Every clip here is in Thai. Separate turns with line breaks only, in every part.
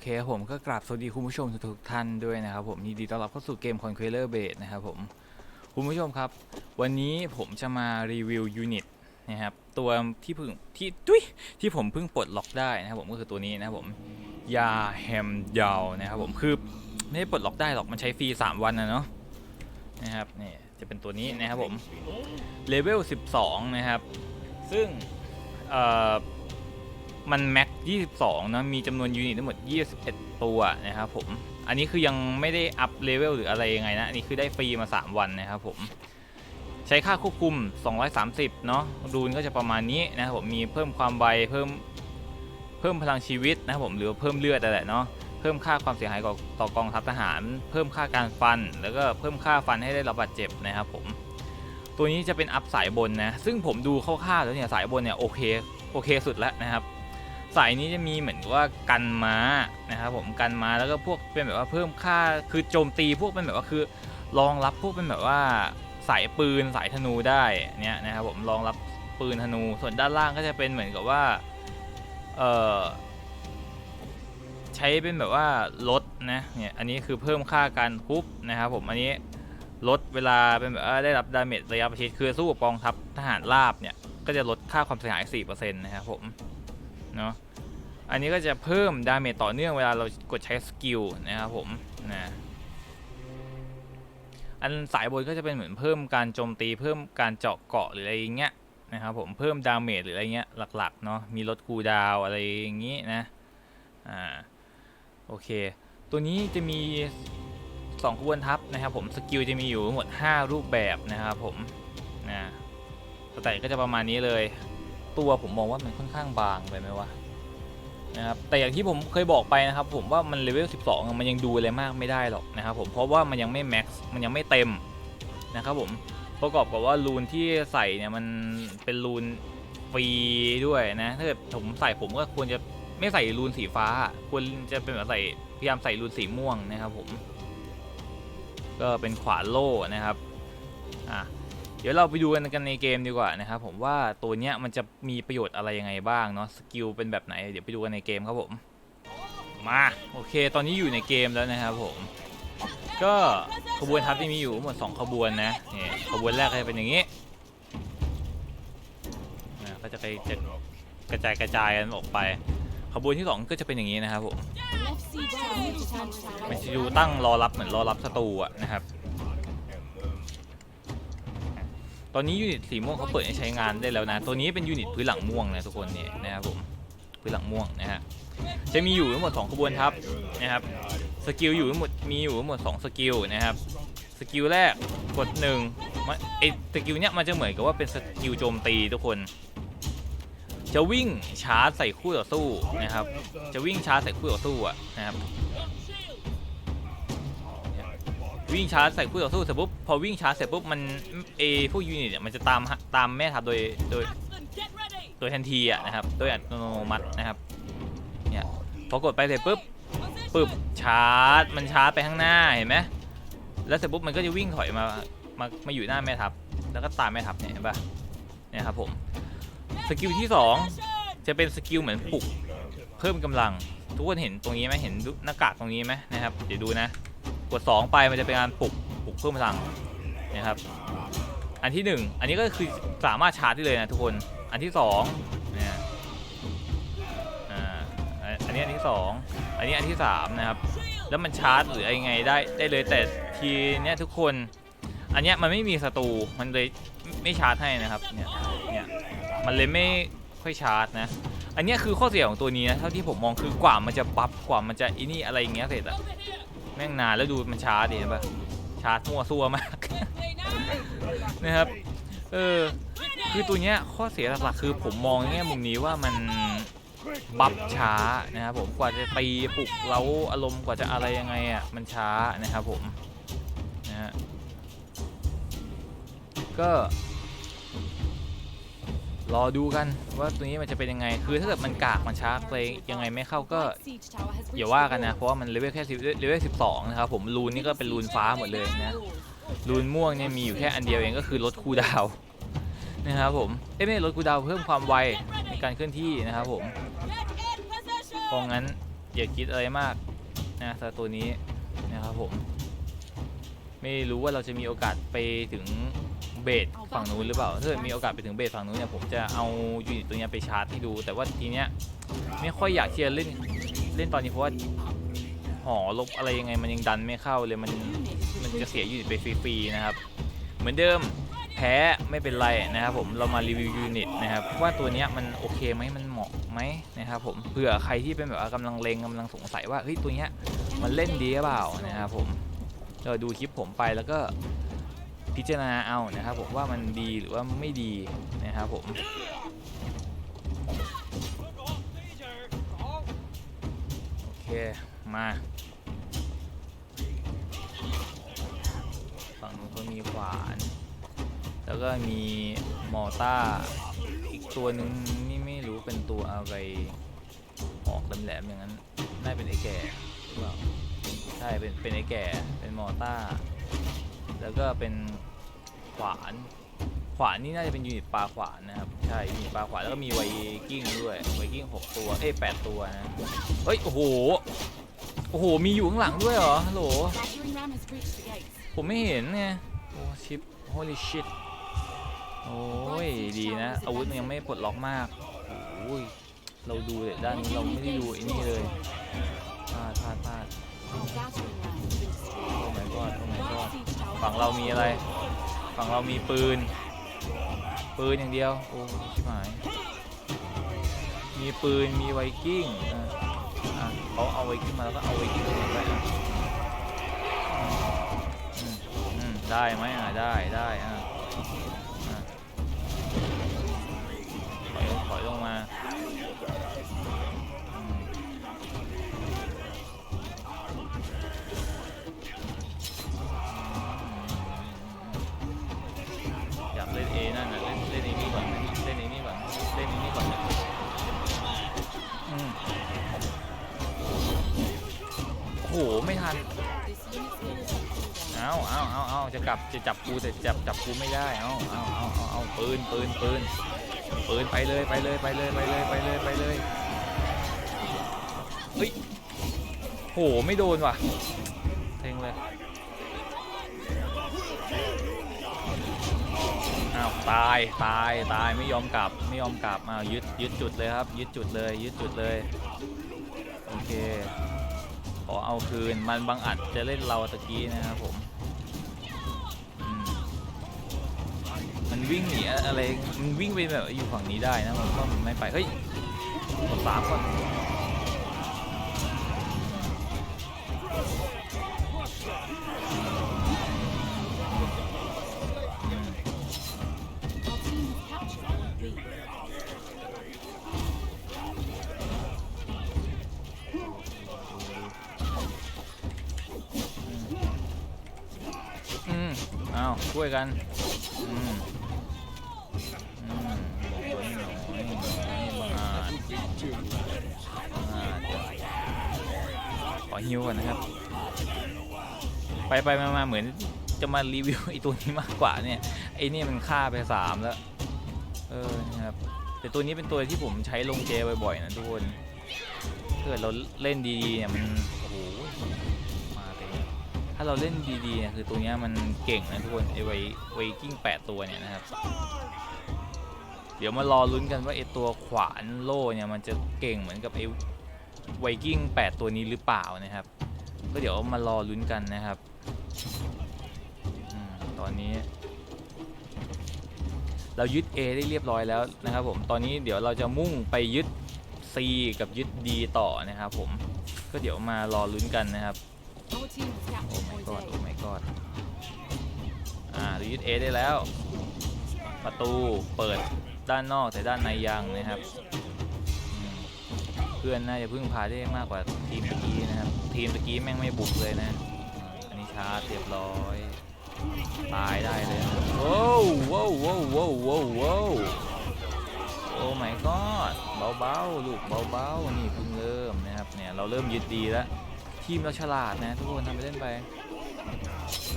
เคผมก็กราบสวัสดีคุณผู้ชมทุกท่านด้วยนะครับผมยินดีต้อนรับเข้าสู่เกม Conqueror Base นะครับผมคุณผู้ชมครับ วันนี้ผมจะมารีวิวยูนิตนะครับตัวที่เพิ่งที่ดุยที่ผมเพิ่งปลดล็อกได้นะครับผมก็คือตัวนี้นะครับผมยาแฮมยาวนะครับผมคือไม่ได้ปลดล็อกได้หรอกมันใช้ฟรี 3 วันนะเนาะนะครับนี่จะเป็นตัวนี้นะครับผมเลเวล12 นะครับ ซึ่งเอ่อ มันแม็ก 22 นะ มีจำนวนยูนิตทั้งหมด 21 ตัวนะครับผม อันนี้คือยังไม่ได้อัพเลเวลหรืออะไรยังไงนะ อันนี้คือได้ฟรีมา 3 วันนะครับผม ใช้ค่าควบคุม 230 เนาะรูนก็จะประมาณนี้นะครับผม มีเพิ่มความไว เพิ่ม เพิ่มพลังชีวิตนะครับผม หรือเพิ่มเลือดอะไรเนาะ เพิ่มค่าความเสียหายต่อกองทัพทหาร เพิ่มค่าการฟัน แล้วก็เพิ่มค่าฟันให้ได้รับบาดเจ็บนะครับผม ตัวนี้จะเป็นอัพสายบนนะ ซึ่งผมดูคร่าวๆแล้วเนี่ยสายบนเนี่ยโอเค โอเคสุดแล้วนะครับ สายนี้จะมีเหมือนกับว่ากันม้านะครับผมกันม้าแล้วก็พวกเป็นแบบว่าเพิ่มค่าคือโจมตีพวกเป็นแบบว่าคือรองรับพวกเป็นแบบว่าสายปืนสายธนูได้เนี่ยนะครับผมรองรับปืนธนูส่วนด้านล่างก็จะเป็นเหมือนกับว่าเออใช้เป็นแบบว่าลดนะเนี่ยอันนี้คือเพิ่มค่าการทุบนะครับผมอันนี้ลดเวลาเป็นแบบว่าได้รับดาเมจระยะประชิดคือสู้กับกองทัพทหารราบเนี่ยก็จะลดค่าความเสียหาย4%นะครับผม เนาะอันนี้ก็จะเพิ่มดาเมจต่อเนื่องเวลาเรากดใช้สกิลนะครับผมนะอันสายบนก็จะเป็นเหมือนเพิ่มการโจมตีเพิ่มการเจาะเกาะหรืออะไรอย่างเงี้ยนะครับผมเพิ่มดาเมจหรืออะไรเงี้ยหลักๆเนาะมีลดคูดาวอะไรอย่างงี้นะอ่าโอเค ตัวนี้จะมี2ขบวนทัพนะครับผมสกิลจะมีอยู่ทั้งหมด 5 รูปแบบนะครับผมนะสแตทก็จะประมาณนี้เลย ตัวผมมองว่ามันค่อนข้างบางไปไหมวะนะครับแต่อย่างที่ผมเคยบอกไปนะครับ ผมว่ามันเลเวล 12อะมันยังดูอะไรมากไม่ได้หรอกนะครับผมเพราะว่ามันยังไม่แม็กซ์มันยังไม่เต็มนะครับผมประกอบกับว่ารูนที่ใส่เนี่ยมันเป็นรูนฟรีด้วยนะถ้าเกิดผมใส่ผมก็ควรจะไม่ใส่รูนสีฟ้า ควรจะเป็นแบบใส่พยายามใส่รูนสีม่วงนะครับผม ก็เป็นขวานโล่นะครับอะ ดี๋ยวเราไปดูกันกันในเกมดีกว่านะครับผมว่าตัวเนี้ยมันจะมีประโยชน์อะไรยังไงบ้างเนาะสกิลเป็นแบบไหนเดี๋ยวไปดูกันในเกมครับผมมาโอเค ตอนนี้อยู่ในเกมแล้วนะครับผม ก็ขบวนทัพที่มีอยู่หมด2ขบวนนะนี่ขบวนแรกก็จะเป็นอย่างนี้นะก็จะไปจะกระจายกระจายกันออกไป ขบวนที่ 2 ก็จะเป็นอย่างนี้นะครับผมมันจะอยู่ตั้งรอรับเหมือนรอรับศัตรูอะนะครับ ตอนนี้ยูนิตสีม่วงเขาเปิดให้ใช้งานได้แล้วนะ ตัวนี้เป็นยูนิตพื้นหลังม่วงนะทุกคนเนี่ยนะครับผมพื้นหลังม่วงนะฮะจะมีอยู่ทั้งหมด2ขบวนทัพนะครับสกิลอยู่ทั้งหมดมีอยู่ทั้งหมด2สกิลนะครับสกิลแรกกดหนึ่งมันไอสกิลเนี้ยมันจะเหมือนกับว่าเป็นสกิลโจมตีทุกคน จะวิ่งชาร์จใส่คู่ต่อสู้นะครับ จะวิ่งชาร์จใส่คู่ต่อสู้อะนะครับ วิ่งชาร์จใส่คู่ต่อสู้เสร็จปุ๊บพอวิ่งชาร์จเสร็จปุ๊บมันเอพวกยูนิตเนี่ยมันจะตามตามแม่ทัพโดยโดยโดยทันทีอะนะครับโดยอัตโนมัตินะครับเนี่ยพอกดไปเสร็จปุ๊บปุ๊บชาร์จมันชาร์จไปข้างหน้าเห็นไหมแล้วเสร็จปุ๊บมันก็จะวิ่งถอยมามามาอยู่หน้าแม่ทัพแล้วก็ตามแม่ทัพเนี่ยเห็นปะเนี่ยครับผมสกิลที่สองจะเป็นสกิลเหมือนปลุกเพิ่มกำลัง ทุกคนเห็นตรงนี้ไหมเห็นหน้ากากตรงนี้ไหมนะครับเดี๋ยวดูนะ กด 2 ไปมันจะเป็นการปลุกปลุกเพิ่มพลังนะครับ อันที่ 1 อันนี้ก็คือสามารถชาร์จได้เลยนะทุกคน อันที่2เนี่ยอ่าอันนี้อันที่ 2 อันนี้อันที่3นะครับ แล้วมันชาร์จหรืออะไรไงได้ได้เลยแต่ทีเนี้ยทุกคน อันเนี้ยมันไม่มีศัตรูมันเลยไม่ชาร์จให้นะครับ เนี่ย เนี่ย มันเลยไม่ค่อยชาร์จนะอันเนี้ยคือข้อเสียของตัวนี้นะเท่าที่ผมมองคือกว่ามันจะบัฟกว่ามันจะอินี่อะไรอย่างเงี้ยเสร็จอะ แม่งนานแล้วดูมันช้าดิเห็นปะชาร์จมั่วซั่วมาก นะครับ เออ คือตัวเนี้ยข้อเสียหลักๆคือผมมองในแง่มุมนี้ว่ามันบัฟช้านะครับผมกว่าจะตีปลุกเราอารมณ์กว่าจะอะไรยังไงอะมันช้านะครับผมนะฮะก็ รอดูกันว่าตัวนี้มันจะเป็นยังไง คือถ้าเกิดมันกากมันช้าไปยังไงไม่เข้าก็อย่าว่ากันนะ เพราะว่ามันเลเวลแค่10เลเวล12นะครับผมรูนนี่ก็เป็นรูนฟ้าหมดเลยนะรูนม่วงเนี่ยมีอยู่แค่อันเดียวเองก็คือลดคูดาวนะครับผมเอ้ไม่ลดคูดาวเพิ่มความไวในการเคลื่อนที่นะครับผมเพราะงั้นอย่าคิดอะไรมากนะสำหรับตัวนี้นะครับผม ไม่รู้ว่าเราจะมีโอกาสไปถึง เบสฝั่งนู้นหรือเปล่า ถ้าเกิดมีโอกาสไปถึงเบสฝั่งนู้นเนี่ยผมจะเอายูนิตตัวเนี้ยไปชาร์จให้ดู แต่ว่าทีเนี้ยไม่ค่อยอยากที่จะเล่นเล่นตอนนี้เพราะว่าหอลบอะไรยังไงมันยังดันไม่เข้าเลยมันมันจะเสียยูนิตไปฟรีๆนะครับ เหมือนเดิมแพ้ไม่เป็นไรนะครับผมเรามารีวิวยูนิตนะครับว่าตัวเนี้ยมันโอเคไหมมันเหมาะไหมนะครับผมเผื่อใครที่เป็นแบบว่ากำลังเลงกำลังสงสัยว่าเฮ้ยตัวเนี้ยมันเล่นดีหรือเปล่านะครับผมเราดูคลิปผมไปแล้วก็ พิจารณาเอานะครับผมว่ามันดีหรือว่าไม่ดีนะครับผมโอเคมาฝั่งนู้นก็มีขวาน แล้วก็มีมอต้าอีกตัวหนึ่งนี่ไม่รู้เป็นตัวอะไรออกแหลมๆอย่างนั้นน่าเป็นไอ้แก่หรือเปล่าใช่เป็นเป็นไอ้แก่เป็นมอต้า แล้วก็เป็นขวาน ขวานนี่น่าจะเป็นยูนิตปลาขวานนะครับ ใช่ยูนิตปลาขวานแล้วก็มีไวกิ้งด้วยไวกิ้งหกตัว เอ้ยแปดตัวนะ เฮ้ย โอ้โห โอ้โห มีอยู่ข้างหลังด้วยเหรอ ฮัลโหล ผมไม่เห็นไง โอ้ชิป holy shit โอ้ย ดีนะ อาวุธมันยังไม่ปลดล็อกมาก โอ้ย เราดูด้านนี้เราไม่ได้ดูไอ้นี่เลยพลาดพลาดพลาด
Our battering ram has been
โอ้ my god โอ้ my god ฝั่งเรามีอะไร ฝั่งเรามีปืน ปืนอย่างเดียว โอ้ชิบหาย มีปืน มีไวกิ้ง อะอะเขาเอาไวกิ้งมาแล้วก็เอาไวกิ้งมาไปอะอืมอืมได้ไหมอะ ได้ ได้ อะอะถอยถอยลงมา กลับจะจับกูแต่จับจับกูไม่ได้ เอาเอาเอาเอาเอาปืนปืนปืนปืนไปเลยไปเลยไปเลยไปเลยไปเลยไปเลยเฮ้ยโหไม่โดนว่ะเซ็งเลยอ้าวตายตายตายไม่ยอมกลับไม่ยอมกลับอ้าวยึดยึดจุดเลยครับ ยึดจุดเลยยึดจุดเลยโอเคขอเอาคืนมันบังอัดจะเล่นเราตะกี้นะครับผม มันวิ่งหนีอะไร มันวิ่งไปแบบอยู่ฝั่งนี้ได้นะผมว่ามันไม่ไป เฮ้ยกดสามก่อนอืมเอาช่วยกัน ฮิวก่อนนะครับ ไปไปมามาเหมือนจะมารีวิวไอตัวนี้มากกว่าเนี่ยไอเนี่ยมันฆ่าไปสามแล้ว เออนะครับแต่ตัวนี้เป็นตัวที่ผมใช้ลงเจบ่อยๆนะทุกคนถ้าเกิดเราเล่นดีๆเนี่ยมันโอ้โหมาเต็มถ้าเราเล่นดีๆเนี่ยคือตัวนี้มันเก่งนะทุกคนไอไวไวกิ้งแปดตัวเนี่ยนะครับ เดี๋ยวมารอลุ้นกันว่าไอตัวขวานโล่เนี่ยมันจะเก่งเหมือนกับไอ ไวกิ้งแปดตัวนี้หรือเปล่านะครับ ก็เดี๋ยวมารอลุ้นกันนะครับอตอนนี้ เรายึด A ได้เรียบร้อยแล้วนะครับผมตอนนี้เดี๋ยวเราจะมุ่งไปยึด C กับยึด D ต่อนะครับผมก็เดี๋ยวมารอลุ้นกันนะครับโอ้
captured
my god โอ้
A.
my god อ่าเรายึด A ได้แล้ว ประตูเปิดด้านนอกแต่ด้านในยังนะครับ พื่อนน่าจะพึ่งพาได้มากกว่าทีมตะกี้นะครับ ทีมตะกี้แม่งไม่บุกเลยนะ อันนี้ชาร์จเรียบร้อย ตายได้เลยนะโว้วโว้วโว้วโว้วโว้วโว้วโอ้ my god เบาๆลูกเบาๆนี่เพิ่งเริ่มนะครับเนี่ยเราเริ่มยึดดีแล้วทีมเราฉลาดนะ ทุกคนทำไปเล่นไป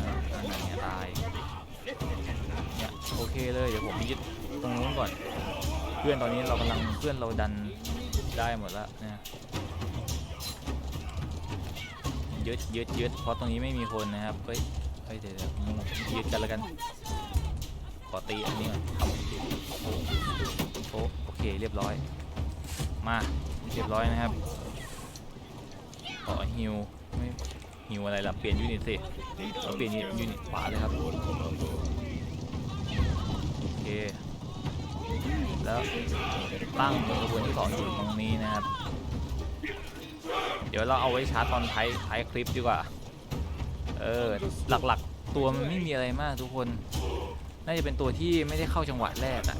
อ่าอันนั้นเนี่ยตายเนี่ยโอเคเลยเดี๋ยวผมยึดตรงนู้นก่อน เพื่อนตอนนี้เรากำลังเพื่อนเราดัน ได้หมดแล้วนะยึดยึดยึดเพราะตรงนี้ไม่มีคนนะครับเฮ้ยเฮ้ยเดี๋ยวเดี๋ยวมึงยึดกันแล้วกัน ขอตีอันนี้ก่อนโอ้โอ้โอเคเรียบร้อย มาเรียบร้อยนะครับขอฮิวไม่ฮิวอะไรล่ะเปลี่ยนยูนิตสิเราเปลี่ยนยูนิตขวาเลยครับโอเค แล้วตั้งกระบวนที่สองอยู่ตรงนี้นะครับ เดี๋ยวเราเอาไว้ชาร์จตอนท้ายท้ายคลิปดีกว่า เออ หลักๆ ตัวมันไม่มีอะไรมากทุกคน น่าจะเป็นตัวที่ไม่ได้เข้าจังหวะแรกอะ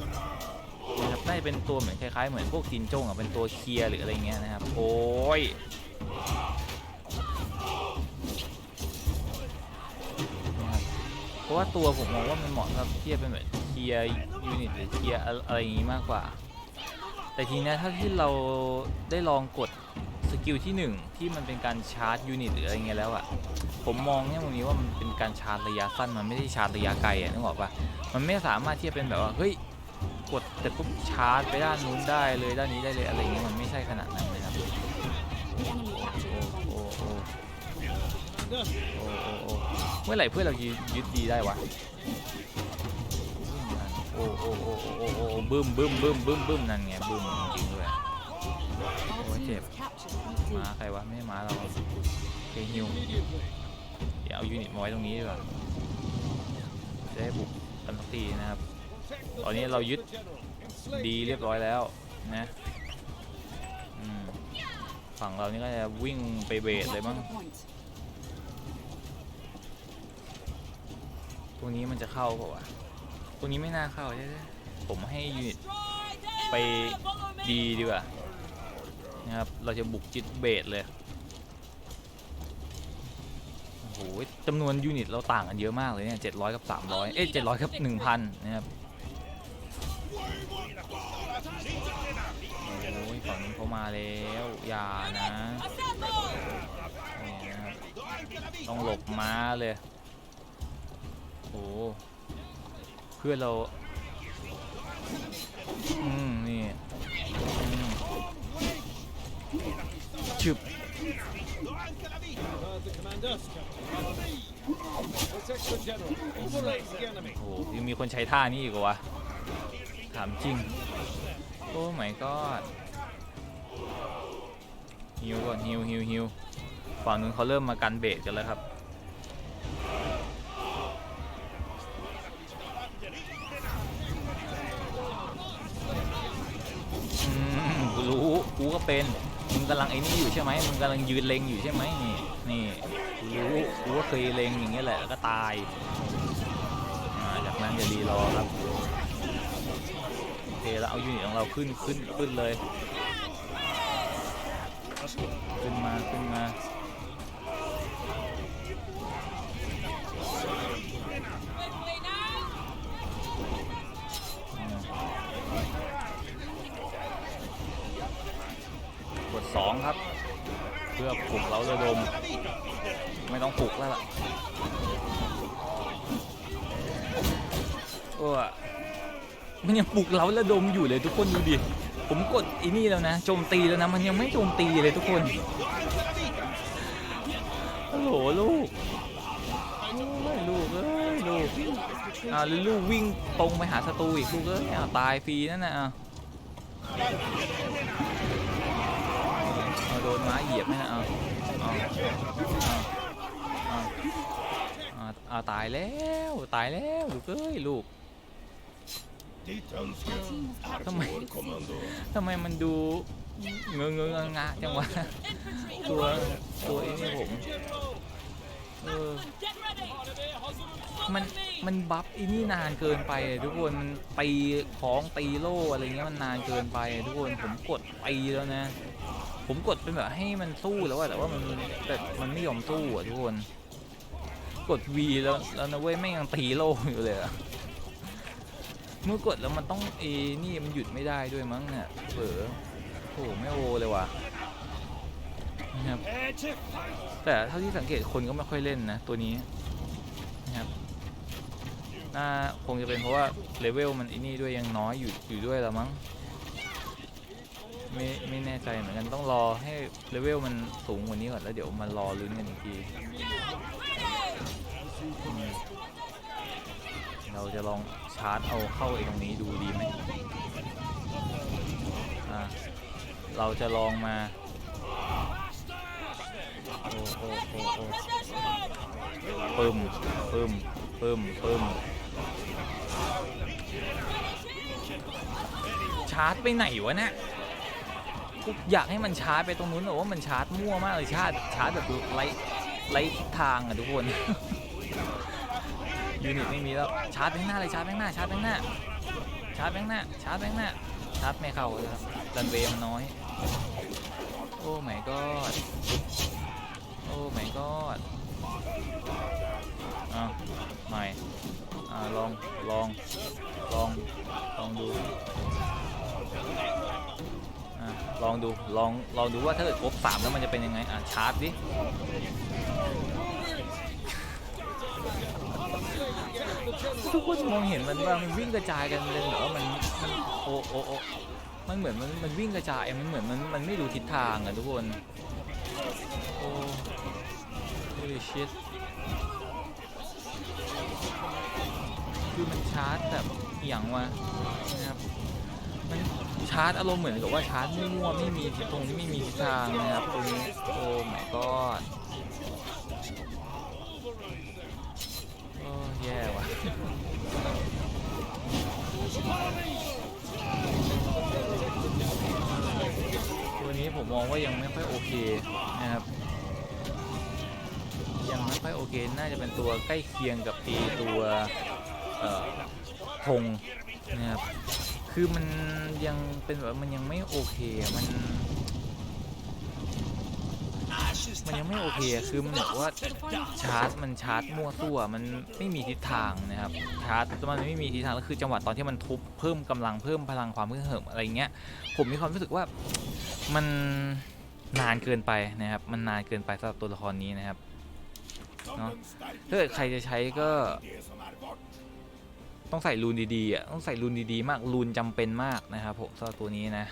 นะครับ น่าจะเป็นตัวเหมือนคล้ายๆ เหมือนพวกจินจงอะเป็นตัวเคลียร์หรืออะไรเงี้ยนะครับ โอ้ยเพราะว่าตัวผมมองว่ามันเหมาะสำหรับที่จะเป็นแบบ ลียร์ยูนิตหรือเคลียร์อะไรอย่างงี้มากกว่า แต่ทีนี้ถ้าที่เราได้ลองกดสกิลที่หนึ่งที่มันเป็นการชาร์จยูนิตหรืออะไรเงี้ยแล้วอะผมมองเนี่ยตรงนี้ว่ามันเป็นการชาร์จระยะสั้นมันไม่ได้ชาร์จระยะไกลอะนึกออกปะมันไม่สามารถที่จะเป็นแบบว่าเฮ้ยกดแต่ปุ๊บชาร์จไปด้านนู้นได้เลยด้านนี้ได้เลยอะไรเงี้ยมันไม่ใช่ขนาดนั้นนะครับโอ้โอ้โอ้โอ้โอ้เมื่อไหร่เพื่อนเรายึดยึดดีได้วะ อ้โอ้โอ้โอ้โอ้โอ้บึ้มบึ้มบึ้มบึ้มบึ้มนั่นไงบึ้มจริงด้วย
Our
Oh,
team
chẹp.
has captured point
มาใครวะไม่ใช่มาเราเคฮิวเดี๋ยวเอายูนิตมาไว้ตรงนี้ดีกว่าจะได้บุกกันสักทีนะครับ ตอนนี้เรายึดดีเรียบร้อยแล้วนะฝั่งเรานี่ก็จะวิ่งไปเบสเลยมั้งตรงนี้มันจะเข้าเปล่าวะ ตรงนี้ไม่น่าเข้าใช่ไหมผมให้ยูนิตไปดีดีกว่านะครับ เราจะบุกจิตเบสเลย โอ้โหจำนวนยูนิตเราต่างกันเยอะมากเลยเนี่ย700กับ300เอ้ย700กับ1,000นะครับโอ้ยฝั่งนี้เขามาแล้วอย่านะ ต้องหลบม้าเลย โอ้ เพื่อนเราอืมนี่ชึบโอ้ยังมีคนใช้ท่านี้อีกวะถามจริง โอ้ my god ฮิวก่อนฮิวฮิวฮิวฝั่งนู้นเขาเริ่มมากันเบสกันแล้วครับ ก็เป็น มึงกำลังไอ้นี่อยู่ใช่ไหมมึงกำลังยืนเล็งอยู่ใช่ไหมนี่นี่กูรู้ว่าเคยเล็งอย่างเงี้ยแหละแล้วก็ตายจากนั้นจะดีรอครับโอเคแล้วเอายูนิตของเราขึ้นขึ้นขึ้นเลย ขึ้นมาขึ้นมา กดสองครับ เพื่อปลุกเราระดม ไม่ต้องปลุกแล้วล่ะโอ้อะมันยังปลุกเราระดมอยู่เลยทุกคนดูดิผมกดอ้นี่แล้วนะโจมตีแล้วนะมันยังไม่โจมตีเลยทุกคนโอ้โหลูกโอ้ยลูกเอ้ยลูกอ่าลูกวิ่งตรงไปหาศัตรูอีกลูกเอ้ยตายฟรีนั่นน่ะอะ นม้าเหยียบไหมนะเอาเอาเอาเอาเอาตายแล้วตายแล้วลูกเอ้ยลูกทำไมทำไมมันดูเงื้อเงื้องะจังวะตัวตัวไอ้นี่ผมเออมันมันบัฟอ้นี่นานเกินไปทุกคนมันตีของตีโล่อะไรเงี้ยมันนานเกินไปทุกคนผมกดตีแล้วนะ ผมกดเป็นแบบให้มันสู้แล้วอะแต่ว่ามันแต่มันไม่ยอมสู้อะทุกคน กด V แล้วแล้วนะเว้ยไม่งยังตีโลอยู่เลยอะเมื่อกดแล้วมันต้องเอนี่มันหยุดไม่ได้ด้วยมั้งเนี่ยเผลอโอ้โหไม่โอเลยว่ะนะครับแต่เท่าที่สังเกตคนก็ไม่ค่อยเล่นนะตัวนี้นะครับน่าคงจะเป็นเพราะว่าเลเวลมันไอ้นี่ด้วยยังน้อยอยู่อยู่ด้วยละมั้ง ไม่ไม่แน่ใจเหมือนกันต้องรอให้เลเวลมันสูงกว่านี้ก่อนแล้วเดี๋ยวมารอลุ้นกันอีกทีเราจะลองชาร์จเอาเข้าไอ้ตรงนี้ดูดีไหมอะเราจะลองมาโอ้โอ้โอ้โอ้ปึ้มปึ้มปึ้มปึ้มชาร์จไปไหนวะเนี่ย อยากให้มันชาร์จไปตรงนู้นแต่ว่ามันชาร์จมั่วมากเลยชาร์จชาร์จแบบไร้ไร้ทิศทางอะทุกคนยูนิตไม่มีแล้วชาร์จไปข้างหน้าเลยชาร์จไปข้างหน้าชาร์จไปข้างหน้าชาร์จไปข้างหน้าชาร์จไปข้างหน้าชาร์จไม่เข้าเลยครับรันเวมน้อย โอ้ my god โอ้ my god อ้าวใหม่อ่าลองลองลองลองดู ลองดูลองลองดูว่าถ้าเกิดครบสามแล้วมันจะเป็นยังไงอะชาร์จดิทุกคนมองเห็นมันว่ามันวิ่งกระจายกันเลยเหรอมันมันโอโอโอมันเหมือนมันมันวิ่งกระจายมันเหมือนมันมันไม่ดูทิศทางอะทุกคนโอ้ holy shit คือมันชาร์จแบบเอียงวะนะครับมัน ชาร์จอารมณ์เหมือนกับว่าชาร์จมั่วไม่มีทิศตรงนี้ไม่มีทิศทางนะครับตรงนี้โอ้ my god โอ้แย่ว่ะตัวนี้ผมมองว่ายังไม่ค่อยโอเคนะครับยังไม่ค่อยโอเค น่าจะเป็นตัวใกล้เคียงกับตีตัวธงนะครับ คือมันยังเป็นแบบมันยังไม่โอเคมันมันยังไม่โอเคคือมันเหมือนว่าชาร์จมันชาร์จมั่วซั่วมันไม่มีทิศทางนะครับชาร์จมันไม่มีทิศทางแล้วคือจังหวะตอนที่มันทุบเพิ่มกำลังเพิ่มพลังความเพื่อเหิมอะไรเงี้ยผมมีความรู้สึกว่ามันนานเกินไปนะครับมันนานเกินไปสำหรับตัวละครนี้นะครับเนอะถ้าเกิดใครจะใช้ก็ ต้องใส่รูนดีๆอะต้องใส่รูนดีๆมากรูนจำเป็นมากนะครับผมสำหรับตัวนี้นะ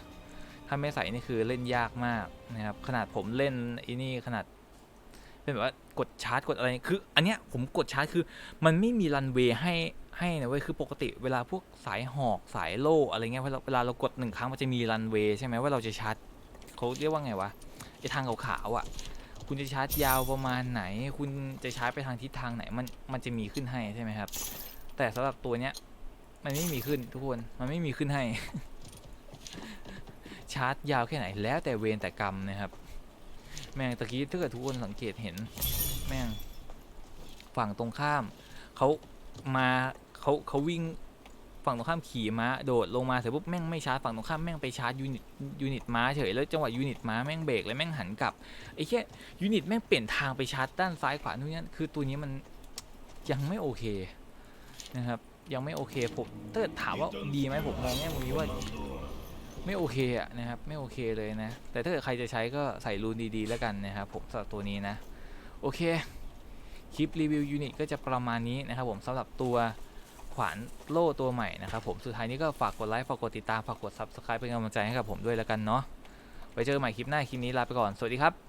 ถ้าไม่ใส่นี่คือเล่นยากมากนะครับขนาดผมเล่นอ้นี่ขนาดเป็นแบบว่ากดชาร์จกดอะไรคือ อันเนี้ยผมกดชาร์จคือ มันไม่มีรันเวย์ให้ให้นะเว้ยคือปกติเวลาพวกสายหอกสายโล่อะไรเงี้ยเวลาเรากดหนึ่งครั้งมันจะมีรันเวย์ใช่ไหมว่าเราจะชาร์จเขาเรียกว่าไงวะไอทางขาวๆอะคุณจะชาร์จยาวประมาณไหน คุณจะชาร์จไปทางทิศทางไหน มัน มันจะมีขึ้นให้ใช่ไหมครับ แต่สำหรับตัวเนี้ย มันไม่มีขึ้นทุกคนมันไม่มีขึ้นให้ ชาร์จยาวแค่ไหนแล้วแต่เวรแต่กรรมนะครับ แม่งตะกี้ถ้าเกิดทุกคนสังเกตเห็น แม่ง ฝั่งตรงข้ามเขามาเขาเขาวิ่งฝั่งตรงข้ามขี่ม้าโดดลงมาเสร็จปุ๊บแม่งไม่ชาร์จฝั่งตรงข้ามแม่งไปชาร์จยูนิตยูนิตม้าเฉยแล้วจังหวะยูนิตม้าแม่งเบรกแล้วแม่งหันกลับไอ้แค่ยูนิตแม่งเปลี่ยนทางไปชาร์จด้านซ้ายขวานู่นนี่นั่นคือตัวนี้มันยังไม่โอเค นะครับ ยังไม่โอเคผมถ้าเกิดถามว่าดีไหมผมมองแง่มุมนี้ว่าไม่โอเคอะนะครับ ไม่โอเคเลยนะ แต่ถ้าเกิดใครจะใช้ก็ใส่รูนดีๆแล้วกันนะครับผมสำหรับตัวนี้นะ โอเค คลิปรีวิวยูนิตก็จะประมาณนี้นะครับผมสำหรับตัวขวานโล่ตัวใหม่นะครับผมสุดท้ายนี้ก็ฝากกดไลค์ฝากกดติดตามฝากกด subscribe เป็นกำลังใจให้กับผมด้วยแล้วกันเนาะไว้เจอกันใหม่คลิปหน้าคลิปนี้ลาไปก่อนสวัสดีครับ